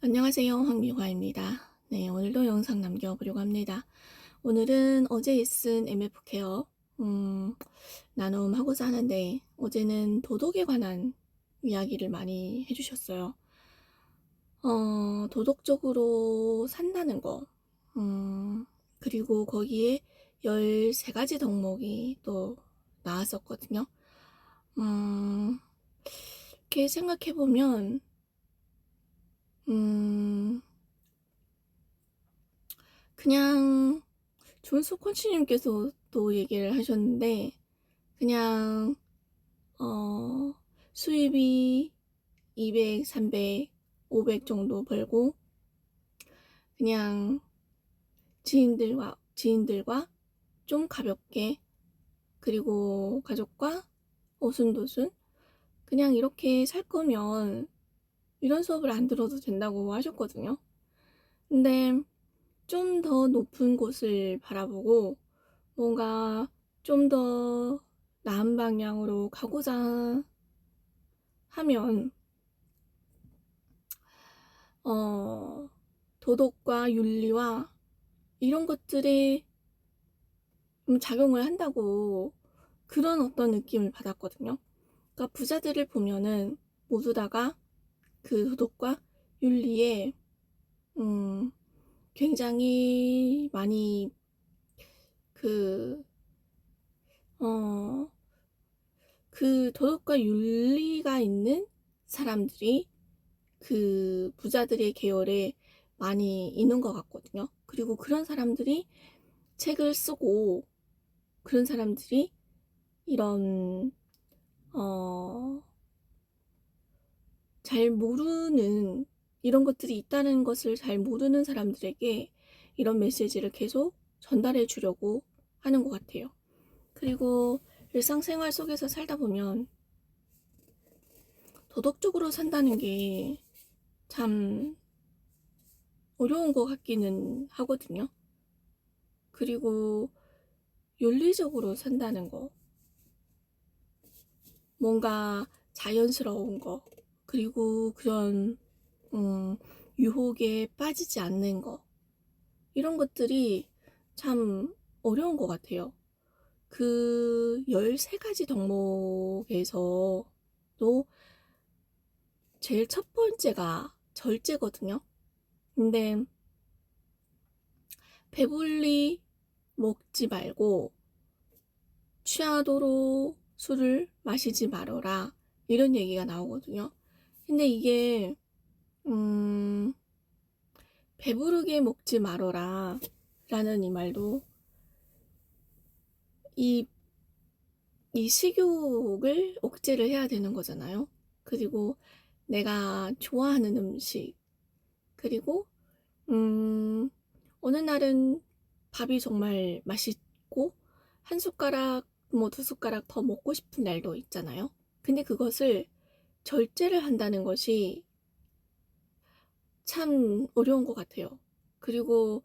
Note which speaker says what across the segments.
Speaker 1: 안녕하세요. 황미화입니다. 네, 오늘도 영상 남겨보려고 합니다. 오늘은 어제 쓴 MF 케어, 음, 나눔 하고자 하는데, 어제는 도덕에 관한 이야기를 많이 해주셨어요. 어, 도덕적으로 산다는 거, 음, 그리고 거기에 13가지 덕목이 또 나왔었거든요. 음, 이렇게 생각해보면, 음, 그냥 존스 코치님께서 또 얘기를 하셨는데, 그냥, 어, 수입이 200, 300, 500 정도 벌고, 그냥 지인들과, 지인들과 좀 가볍게, 그리고 가족과 오순도순, 그냥 이렇게 살 거면 이런 수업을 안 들어도 된다고 하셨거든요. 근데 좀 더 높은 곳을 바라보고 뭔가 좀 더 나은 방향으로 가고자 하면 어, 도덕과 윤리와 이런 것들에 좀 작용을 한다고 그런 어떤 느낌을 받았거든요. 그러니까 부자들을 보면은 모두 다가 그 도덕과 윤리에 음, 굉장히 많이 그, 어, 그 도덕과 윤리가 있는 사람들이 그 부자들의 계열에 많이 있는 것 같거든요. 그리고 그런 사람들이 책을 쓰고 그런 사람들이 이런 어, 잘 모르는 이런 것들이 있다는 것을 잘 모르는 사람들에게 이런 메시지를 계속 전달해 주려고 하는 것 같아요. 그리고 일상생활 속에서 살다 보면 도덕적으로 산다는 게 참 어려운 것 같기는 하거든요. 그리고 윤리적으로 산다는 거, 뭔가 자연스러운 거, 그리고 그런 음, 유혹에 빠지지 않는 거 이런 것들이 참 어려운 것 같아요. 그 13가지 덕목에서도 제일 첫 번째가 절제거든요. 근데 배불리 먹지 말고 취하도록 술을 마시지 말어라 이런 얘기가 나오거든요. 근데 이게 음, 배부르게 먹지 말어라 라는 이 말도 이, 이 식욕을 억제를 해야 되는 거잖아요. 그리고 내가 좋아하는 음식, 그리고, 음, 어느 날은 밥이 정말 맛있고, 한 숟가락, 뭐 두 숟가락 더 먹고 싶은 날도 있잖아요. 근데 그것을 절제를 한다는 것이 참 어려운 것 같아요. 그리고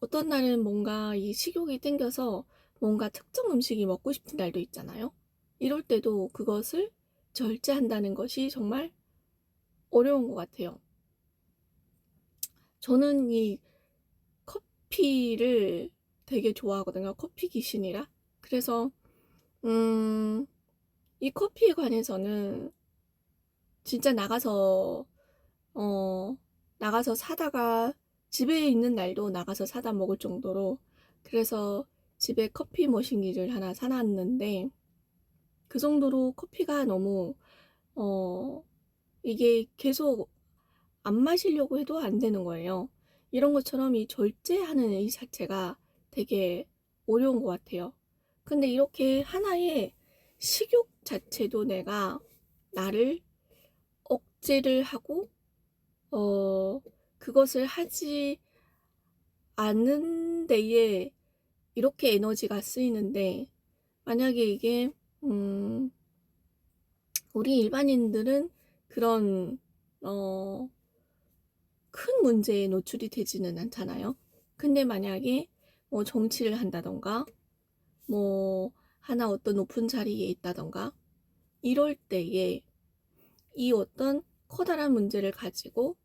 Speaker 1: 어떤 날은 뭔가 이 식욕이 땡겨서 뭔가 특정 음식이 먹고 싶은 날도 있잖아요. 이럴 때도 그것을 절제한다는 것이 정말 어려운 것 같아요. 저는 이 커피를 되게 좋아하거든요. 커피 귀신이라. 그래서, 음, 이 커피에 관해서는 진짜 나가서, 어, 나가서 사다가 집에 있는 날도 나가서 사다 먹을 정도로 그래서 집에 커피 머신기를 하나 사놨는데 그 정도로 커피가 너무 어 이게 계속 안 마시려고 해도 안 되는 거예요. 이런 것처럼 이 절제하는 이 자체가 되게 어려운 것 같아요. 근데 이렇게 하나의 식욕 자체도 내가 나를 억제를 하고 어, 그것을 하지 않는 데에 이렇게 에너지가 쓰이는데, 만약에 이게, 음, 우리 일반인들은 그런, 어, 큰 문제에 노출이 되지는 않잖아요. 근데 만약에 뭐 정치를 한다던가, 뭐, 하나 어떤 높은 자리에 있다던가, 이럴 때에 이 어떤 커다란 문제를 가지고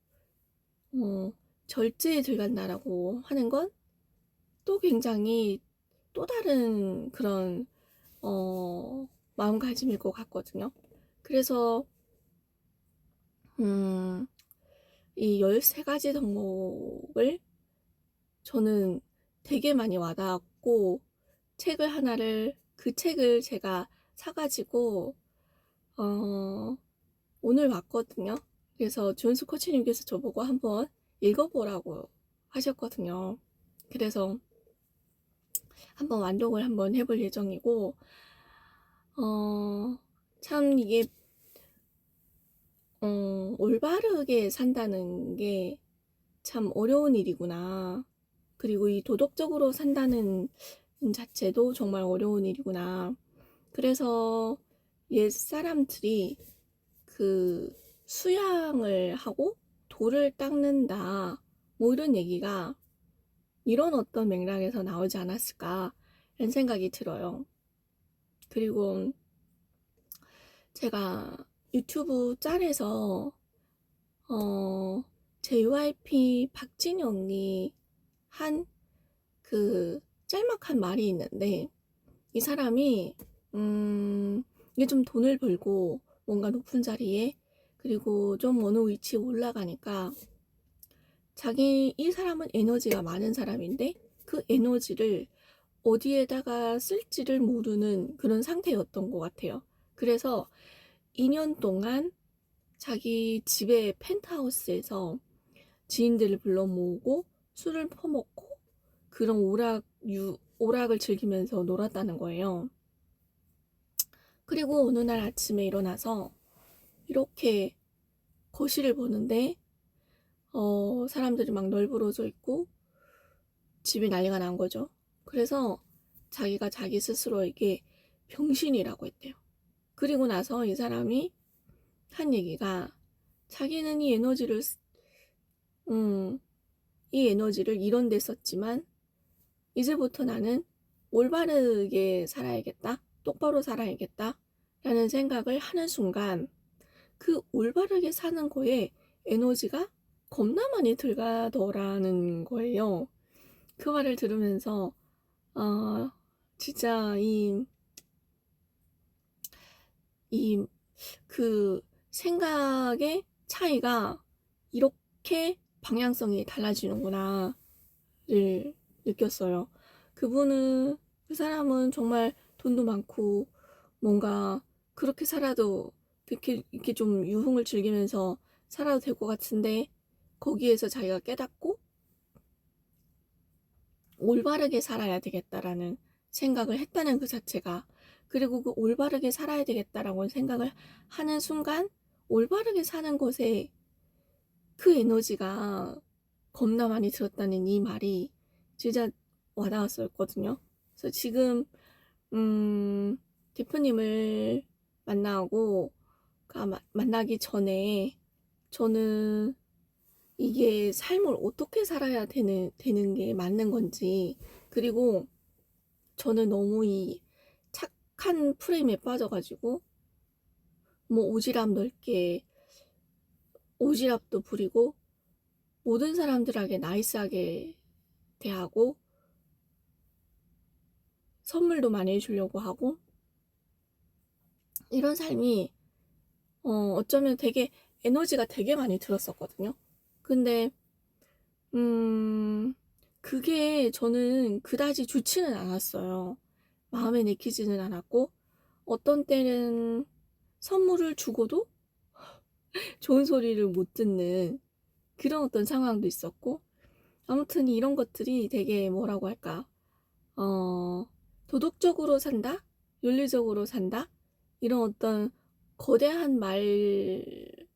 Speaker 1: 어, 절제에 들어간다라고 하는 건 또 굉장히 또 다른 그런 어, 마음가짐일 것 같거든요. 그래서 음, 이 13가지 덕목을 저는 되게 많이 와닿았고 책을 하나를 그 책을 제가 사가지고 어, 오늘 왔거든요. 그래서 준수 코치님께서 저보고 한번 읽어보라고 하셨거든요. 그래서 한번 완독을 한번 해볼 예정이고, 어, 참 이게, 어, 올바르게 산다는 게 참 어려운 일이구나. 그리고 이 도덕적으로 산다는 자체도 정말 어려운 일이구나. 그래서 옛 사람들이 그 수양을 하고 돌을 닦는다. 뭐 이런 얘기가 이런 어떤 맥락에서 나오지 않았을까 라는 생각이 들어요. 그리고 제가 유튜브 짤에서 어 JYP 박진영이 한 그 짤막한 말이 있는데 이 사람이 음 이게 좀 돈을 벌고 뭔가 높은 자리에 그리고 좀 어느 위치에 올라가니까 자기 이 사람은 에너지가 많은 사람인데 그 에너지를 어디에다가 쓸지를 모르는 그런 상태였던 것 같아요. 그래서 2년 동안 자기 집의 펜트하우스에서 지인들을 불러 모으고 술을 퍼먹고 그런 오락, 유, 오락을 즐기면서 놀았다는 거예요. 그리고 어느 날 아침에 일어나서 이렇게 거실을 보는데 어, 사람들이 막 널브러져 있고 집이 난리가 난 거죠. 그래서 자기가 자기 스스로에게 병신이라고 했대요. 그리고 나서 이 사람이 한 얘기가 자기는 이 에너지를 음, 이 에너지를 이런 데 썼지만 이제부터 나는 올바르게 살아야겠다. 똑바로 살아야겠다. 라는 생각을 하는 순간 그 올바르게 사는 거에 에너지가 겁나 많이 들어가더라는 거예요. 그 말을 들으면서 아 진짜 이 이 그 생각의 차이가 이렇게 방향성이 달라지는구나를 느꼈어요. 그분은 그 사람은 정말 돈도 많고 뭔가 그렇게 살아도 이렇게 이렇게 좀 유흥을 즐기면서 살아도 될 것 같은데 거기에서 자기가 깨닫고 올바르게 살아야 되겠다라는 생각을 했다는 그 자체가 그리고 그 올바르게 살아야 되겠다라고 생각을 하는 순간 올바르게 사는 것에 그 에너지가 겁나 많이 들었다는 이 말이 진짜 와닿았었거든요. 그래서 지금 음, 대표님을 만나고 만나기 전에 저는 이게 삶을 어떻게 살아야 되는, 되는 게 맞는 건지, 그리고 저는 너무 이 착한 프레임에 빠져가지고, 뭐 오지랖 넓게, 오지랖도 부리고, 모든 사람들에게 나이스하게 대하고, 선물도 많이 주려고 하고, 이런 삶이, 어, 어쩌면 되게 에너지가 되게 많이 들었었거든요. 근데 음 그게 저는 그다지 좋지는 않았어요. 마음에 내키지는 않았고 어떤 때는 선물을 주고도 좋은 소리를 못 듣는 그런 어떤 상황도 있었고 아무튼 이런 것들이 되게 뭐라고 할까 어 도덕적으로 산다 윤리적으로 산다 이런 어떤 거대한 말을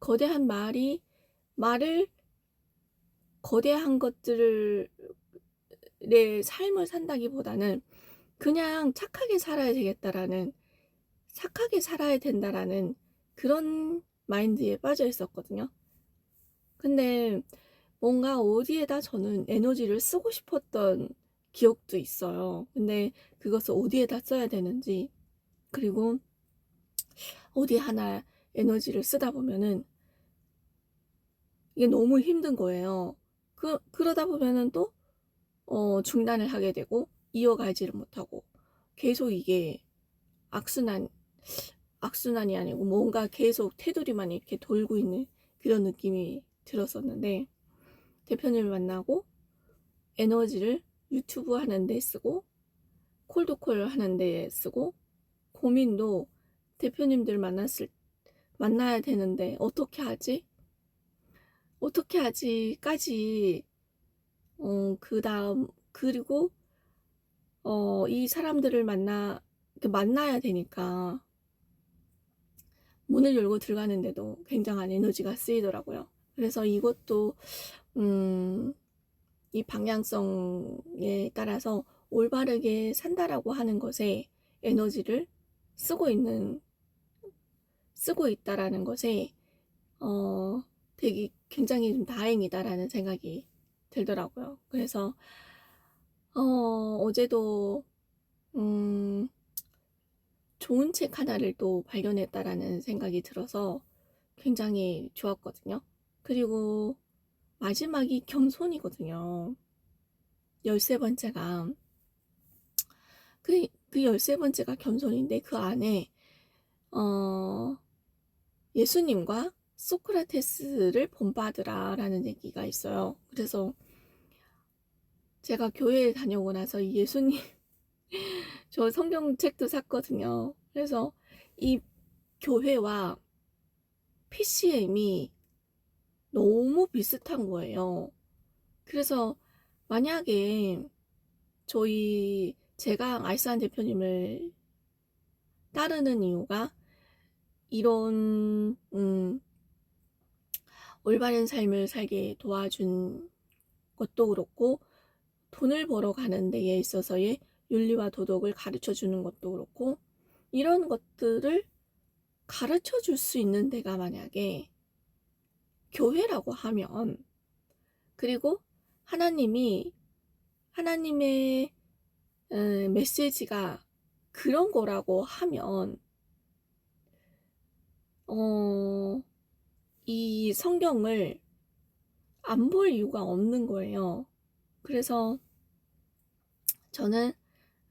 Speaker 1: 거대한 말이 말을 거대한 것들을 내 삶을 산다기보다는 그냥 착하게 살아야 되겠다라는 착하게 살아야 된다라는 그런 마인드에 빠져 있었거든요. 근데 뭔가 어디에다 저는 에너지를 쓰고 싶었던 기억도 있어요. 근데 그것을 어디에다 써야 되는지 그리고 어디 하나 에너지를 쓰다 보면은 이게 너무 힘든 거예요. 그, 그러다 보면은 또, 어, 중단을 하게 되고, 이어가지를 못하고, 계속 이게 악순환, 악순환이 아니고 뭔가 계속 테두리만 이렇게 돌고 있는 그런 느낌이 들었었는데, 대표님을 만나고, 에너지를 유튜브 하는데 쓰고, 콜드콜 하는데 쓰고, 고민도 대표님들 만났을, 만나야 되는데, 어떻게 하지? 어떻게 하지까지 어, 그 다음 그리고 어, 이 사람들을 만나 만나야 되니까 문을 열고 들어가는데도 굉장한 에너지가 쓰이더라고요. 그래서 이것도 음, 이 방향성에 따라서 올바르게 산다라고 하는 것에 에너지를 쓰고 있는 쓰고 있다라는 것에 어, 되게 굉장히 좀 다행이다라는 생각이 들더라고요. 그래서 어, 어제도 음, 좋은 책 하나를 또 발견했다라는 생각이 들어서 굉장히 좋았거든요. 그리고 마지막이 겸손이거든요. 열세 번째가 그, 그 열세 번째가 겸손인데 그 안에 어, 예수님과 소크라테스를 본받으라 라는 얘기가 있어요. 그래서 제가 교회에 다녀오고 나서 이 예수님, 저 성경책도 샀거든요. 그래서 이 교회와 PCM이 너무 비슷한 거예요. 그래서 만약에 저희, 제가 알산 대표님을 따르는 이유가 이런, 음, 올바른 삶을 살게 도와준 것도 그렇고 돈을 벌어 가는 데에 있어서의 윤리와 도덕을 가르쳐 주는 것도 그렇고 이런 것들을 가르쳐 줄 수 있는 데가 만약에 교회라고 하면 그리고 하나님이 하나님의 메시지가 그런 거라고 하면 어, 이 성경을 안 볼 이유가 없는 거예요. 그래서 저는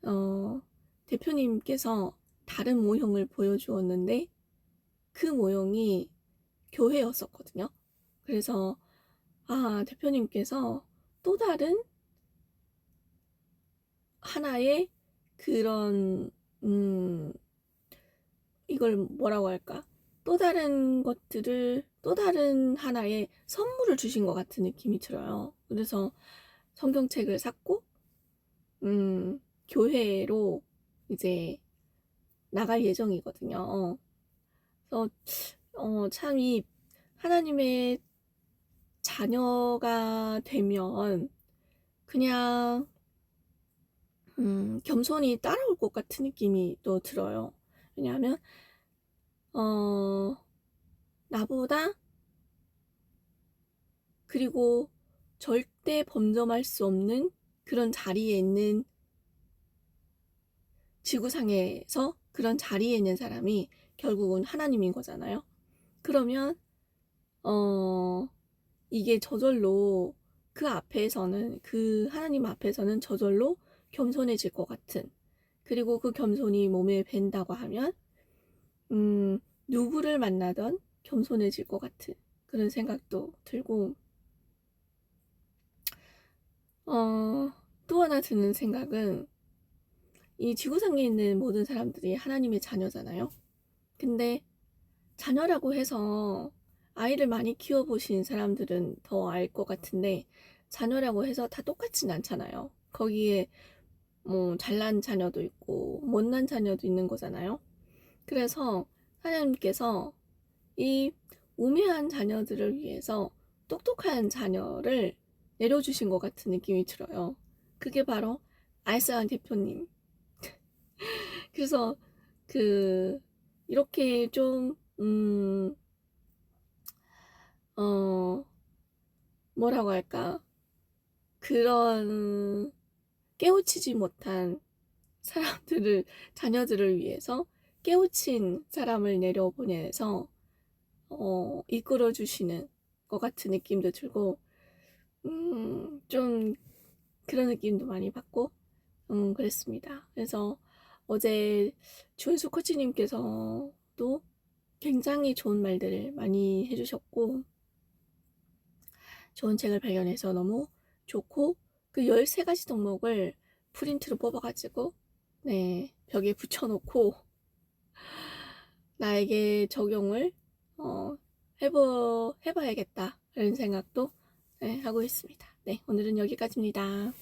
Speaker 1: 어, 대표님께서 다른 모형을 보여주었는데 그 모형이 교회였었거든요. 그래서 아 대표님께서 또 다른 하나의 그런 음 이걸 뭐라고 할까 또 다른 것들을 또 다른 하나의 선물을 주신 것 같은 느낌이 들어요. 그래서 성경책을 샀고, 음, 교회로 이제 나갈 예정이거든요. 그래서, 어, 참 이 하나님의 자녀가 되면 그냥, 음, 겸손히 따라올 것 같은 느낌이 또 들어요. 왜냐하면, 어, 나보다 그리고 절대 범접할 수 없는 그런 자리에 있는 지구상에서 그런 자리에 있는 사람이 결국은 하나님인 거잖아요. 그러면 어 이게 저절로 그 앞에서는 그 하나님 앞에서는 저절로 겸손해질 것 같은 그리고 그 겸손이 몸에 밴다고 하면 음, 누구를 만나던 겸손해질 것 같은 그런 생각도 들고, 어, 또 하나 드는 생각은 이 지구상에 있는 모든 사람들이 하나님의 자녀잖아요. 근데 자녀라고 해서 아이를 많이 키워보신 사람들은 더 알 것 같은데 자녀라고 해서 다 똑같진 않잖아요. 거기에 뭐 잘난 자녀도 있고 못난 자녀도 있는 거잖아요. 그래서 하나님께서 이 우매한 자녀들을 위해서 똑똑한 자녀를 내려주신 것 같은 느낌이 들어요. 그게 바로 알싸한 대표님. 그래서 그 이렇게 좀 음, 어, 뭐라고 할까? 그런 깨우치지 못한 사람들을, 자녀들을 위해서 깨우친 사람을 내려보내서 어, 이끌어 주시는 것 같은 느낌도 들고 음, 좀 그런 느낌도 많이 받고 음, 그랬습니다. 그래서 어제 준수 코치님께서도 굉장히 좋은 말들을 많이 해주셨고 좋은 책을 발견해서 너무 좋고 그 13가지 덕목을 프린트로 뽑아가지고 네 벽에 붙여놓고 나에게 적용을 어, 해보, 해봐야겠다 이런 생각도 네, 하고 있습니다. 네 오늘은 여기까지입니다.